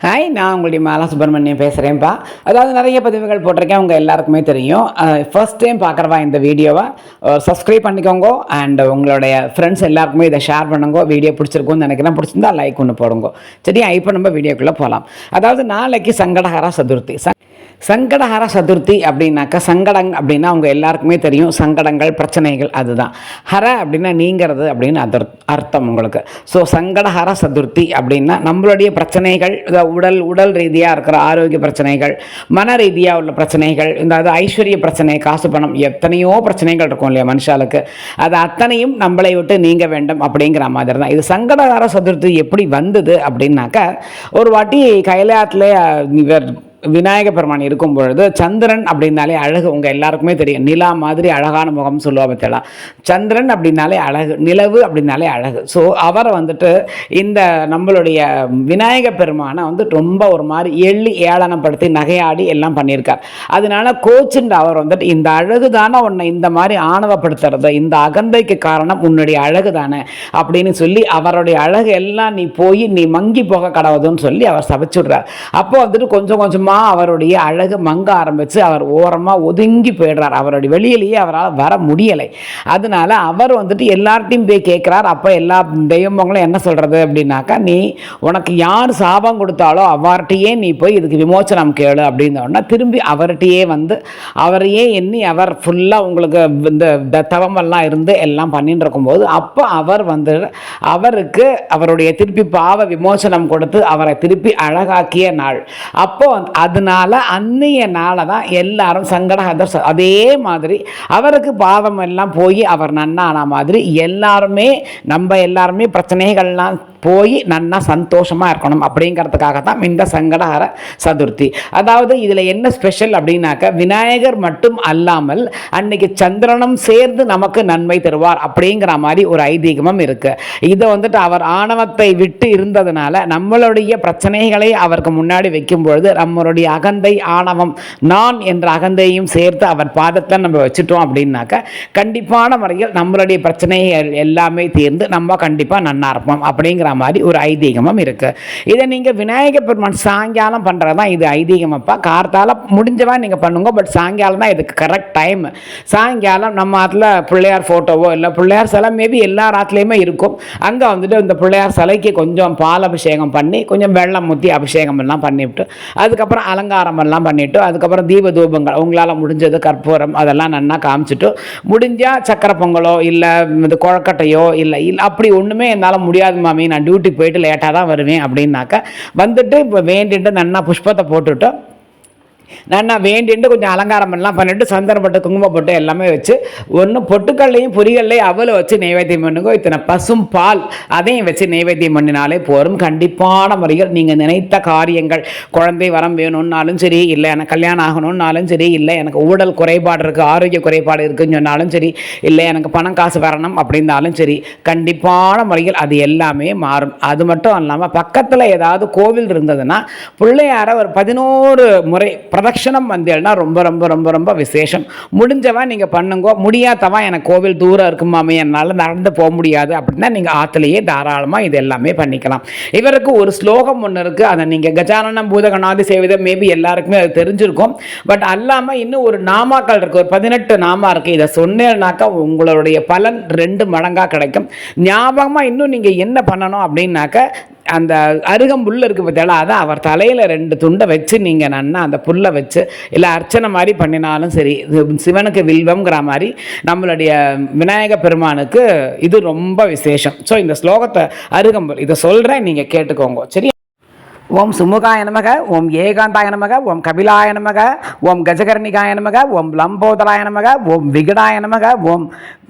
Hi நான் உங்களுடைய மாலா சுப்பிரமணியம் பேசுகிறேன்ப்பா அதாவது நிறைய பதிவுகள் போட்டிருக்கேன் உங்கள் எல்லாருக்குமே தெரியும். ஃபர்ஸ்ட் டைம் பார்க்குறவா இந்த வீடியோவை சப்ஸ்கிரைப் பண்ணிக்கோங்க அண்ட் உங்களுடைய ஃப்ரெண்ட்ஸ் எல்லாருக்குமே இதை ஷேர் பண்ணுங்க வீடியோ பிடிச்சிருக்கும்னு நினைக்கிறேன். பிடிச்சிருந்தா லைக் ஒன்று போடுங்க. சரியா? இப்போ நம்ம வீடியோக்குள்ளே போகலாம் அதாவது நாளைக்கு சங்கடஹர சதுர்த்தி. ச- சங்கடஹர சதுர்த்தி அப்படின்னாக்கா சங்கடங் அப்படின்னா அவங்க எல்லாருக்குமே தெரியும். சங்கடங்கள் பிரச்சனைகள் அதுதான். ஹர அப்படின்னா நீங்கிறது அப்படின்னு அதர் அர்த்தம் உங்களுக்கு. ஸோ சங்கடஹர சதுர்த்தி அப்படின்னா நம்மளுடைய பிரச்சனைகள் உடல் உடல் ரீதியாக இருக்கிற ஆரோக்கிய பிரச்சனைகள் மன ரீதியாக உள்ள பிரச்சனைகள் இந்த அது ஐஸ்வர்ய பிரச்சனை காசு பணம் எத்தனையோ பிரச்சனைகள் இருக்கும் இல்லையா மனுஷாளுக்கு. அது அத்தனையும் நம்மளை விட்டு நீங்க வேண்டும் அப்படிங்கிற மாதிரி தான் இது சங்கடஹர சதுர்த்தி எப்படி வந்தது அப்படின்னாக்கா ஒரு வாட்டி கைலாயத்தில் இவர் விநாயக பெருமான் இருக்கும் பொழுது சந்திரன் அப்படின்னாலே அழகு. உங்கள் எல்லாருக்குமே தெரியும். நிலா மாதிரி அழகான முகம் சொல்லுவா பத்தியலாம் சந்திரன் அப்படின்னாலே அழகு. நிலவு அப்படின்னாலே அழகு. ஸோ அவரை வந்துட்டு இந்த நம்மளுடைய விநாயக பெருமானை வந்து ரொம்ப ஒரு மாதிரி எள்ளி ஏளனப்படுத்தி நகையாடி எல்லாம் பண்ணியிருக்கார். அதனால கோச்சுன்ற அவர் வந்துட்டு இந்த அழகு தானே உன்னை இந்த மாதிரி ஆணவப்படுத்துறது. இந்த அகந்தைக்கு காரணம் உன்னுடைய அழகு தானே அப்படின்னு சொல்லி அவருடைய அழகு எல்லாம் நீ போய் நீ மங்கி போக கடவுதுன்னு சொல்லி அவர் சபிச்சுடுறார். அப்போ வந்துட்டு கொஞ்சம் கொஞ்சமாக அவருடைய அழகு மங்க ஆரம்பித்து அவர் ஓரமாக ஒதுங்கி போயிடுறார். அவருடைய வெளியிலேயே அவரால் வர முடியலை. அதனால அவர் வந்துட்டு எல்லார்ட்டையும் போய் கேட்குறார். அப்போ எல்லா தெய்வங்களும் என்ன சொல்கிறது அப்படின்னாக்கா நீ உனக்கு யார் சாபம் கொடுத்தாலோ அவர்கிட்டயே நீ போய் இதுக்கு விமோச்சனம் கேளு அப்படின்னோடனே திரும்பி அவர்கிட்டயே வந்து அவரையே எண்ணி அவர் ஃபுல்லாக உங்களுக்கு இந்த த- தவமெல்லாம் இருந்து எல்லாம் பண்ணிட்டு இருக்கும்போது அப்போ அவர் வந்து அவருக்கு அவருடைய திருப்பி பாவ விமோசனம் கொடுத்து அவரை திருப்பி அழகாக்கிய நாள். அப்போ அதனால அன்னைய நாளை தான் எல்லாரும் சங்கடஹதர் அதே மாதிரி அவருக்கு பாவம் எல்லாம் போய் அவர் நன்னான மாதிரி எல்லாருமே நம்ம எல்லாருமே பிரச்சனைகள்லாம் போய் நன்னா சந்தோஷமாக இருக்கணும் அப்படிங்கிறதுக்காக தான் இந்த சங்கடஹர சதுர்த்தி. அதாவது இதில் என்ன ஸ்பெஷல் அப்படின்னாக்க விநாயகர் மட்டும் அல்லாமல் அன்னைக்கு சந்திரனும் சேர்ந்து நமக்கு நன்மை தருவார் அப்படிங்கிற மாதிரி ஒரு ஐதீகமும் இருக்குது இதை வந்துட்டு அவர் ஆணவத்தை விட்டு இருந்ததுனால நம்மளுடைய பிரச்சனைகளை அவருக்கு முன்னாடி வைக்கும் பொழுது நம்மளுடைய அகந்தை ஆணவம் நான் என்ற அகந்தையும் சேர்த்து அவர் பாதத்தில் நம்ம வச்சுட்டோம் அப்படின்னாக்க கண்டிப்பான முறையில் நம்மளுடைய பிரச்சனைகள் எல்லாமே தீர்ந்து நம்ம கண்டிப்பாக நன்னா இருப்போம் அப்படிங்கிற மாதிரி ஒரு ஐதீகமும் இருக்குது இதை நீங்கள் விநாயகர் பெருமான் சாயங்காலம் பண்ணுறது தான் இது ஐதீகமப்பா? கார்த்தால முடிஞ்சவா நீங்கள் பண்ணுங்க பட் சாயங்காலம் தான் இதுக்கு கரெக்ட் டைம் சாயங்காலம் நம்ம ஆற்றுல பிள்ளையார் ஃபோட்டோவோ இல்லை பிள்ளையார் சிலை மேபி எல்லா ஆற்றுலையுமே இருக்கும். அங்கே வந்துட்டு இந்த பிள்ளையார் சிலைக்கு கொஞ்சம் பால் அபிஷேகம் பண்ணி கொஞ்சம் வெள்ளம் ஊற்றி அபிஷேகம் எல்லாம் பண்ணிவிட்டு அதுக்கப்புறம் அலங்காரம் எல்லாம் பண்ணிவிட்டு அதுக்கப்புறம் தீப தூபங்கள் உங்களால் முடிஞ்சது கற்பூரம் அதெல்லாம் நன்னா காமிச்சிட்டு முடிஞ்சால் சக்கரை பொங்கலோ இல்லை இது குழக்கட்டையோ இல்லை இல்லை அப்படி ஒன்றுமே என்னால் முடியாது மாமி நான் டியூட்டி போயிட்டு லேட்டாக தான் வருவேன் அப்படின்னாக்கா வந்துட்டு இப்போ வேண்டிட்டு நன்னா புஷ்பத்தை நான் நன்னா வேண்டிட்டு கொஞ்சம் அலங்காரம் எல்லாம் பண்ணிட்டு சந்தனம் போட்டு குங்குமம் போட்டு எல்லாமே வச்சு ஒன்று பொட்டுக்கல்லையும் பொரிகல்லையும் அவலை வச்சு நைவேத்தியம் பண்ணுங்க. இத்தனை பசும் பால் அதையும் வச்சு நைவேத்தியம் பண்ணினாலே போரும். கண்டிப்பான முறையில் நீங்கள் நினைத்த காரியங்கள் குழந்தை வரம் வேணும்னாலும் சரி இல்லை எனக்கு கல்யாணம் ஆகணும்னாலும் சரி இல்லை எனக்கு ஊழல் குறைபாடு இருக்குது ஆரோக்கிய குறைபாடு இருக்குன்னு சொன்னாலும் சரி இல்லை எனக்கு பணம் காசு வரணும் அப்படின்னாலும் சரி கண்டிப்பான முறையில் அது எல்லாமே மாறும். அது மட்டும் இல்லாமல் பக்கத்தில் ஏதாவது கோவில் இருந்ததுன்னா பிள்ளையார ஒரு பதினோரு முறை பிரதட்சணம் வந்தேன்னா ரொம்ப ரொம்ப ரொம்ப ரொம்ப விசேஷம். முடிஞ்சவா நீங்கள் பண்ணுங்க. முடியாதவா எனக்கு கோவில் தூரம் இருக்குமாமே என்னால் நடந்து போக முடியாது. அப்படின்னா நீங்கள் ஆற்றுலையே தாராளமாக இது எல்லாமே பண்ணிக்கலாம். இவருக்கு ஒரு ஸ்லோகம் ஒன்று இருக்குது அதை நீங்கள் கஜானனம் பூதகணாதி சேவிதம் மேபி எல்லாருக்குமே அது தெரிஞ்சிருக்கும். பட் அல்லாமல் இன்னும் ஒரு நாமாக்கள் இருக்குது ஒரு பதினெட்டு நாமா இருக்குது இதை சொன்னேன்னாக்கா உங்களுடைய பலன் ரெண்டு மடங்காக கிடைக்கும். ஞாபகமாக இன்னும் நீங்கள் என்ன பண்ணணும் அப்படின்னாக்க அந்த அருகம்புல் இருக்குது பார்த்தீங்களா அதை அவர் தலையில் ரெண்டு துண்டை வச்சு நீங்கள் நன்னா அந்த புல்லை வச்சு இல்லை அர்ச்சனை மாதிரி பண்ணினாலும் சரி இது சிவனுக்கு வில்வம்ங்கிற மாதிரி நம்மளுடைய விநாயக பெருமானுக்கு இது ரொம்ப விசேஷம். ஸோ இந்த ஸ்லோகத்தை அருகம்புல் இதை சொல்கிறேன் நீங்கள் கேட்டுக்கோங்க. சரி ஓம் சுமுகாய நமக ஓம் ஏகாந்தாய நமக ஓம் கபிலாய நமக ஓம் கஜகர்ணிகாய நமக ஓம் லம்போதராய நமக ஓம் விகடாய நமக ஓம்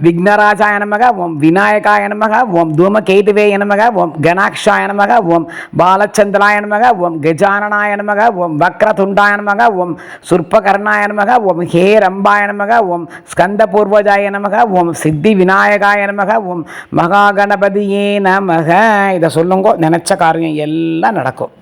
விக்னராஜாய நமக ஓம் விநாயகாய நமக ஓம் தூமகேதுவேய நமக ஓம் கணாக்ஷாய நமக ஓம் பாலச்சந்திராய நமக ஓம் கஜானனாய நமக ஓம் வக்ரதுண்டாய நமக ஓம் சுர்பகர்ணாய நமக ஓம் ஹே ரம்பாய நமக ஓம் ஸ்கந்தபூர்வஜாய நமக ஓம் சித்தி விநாயகாய நமக ஓம் மகாகணபதியே நமக இதை சொல்லுங்க நினச்ச காரியம் எல்லாம் நடக்கும்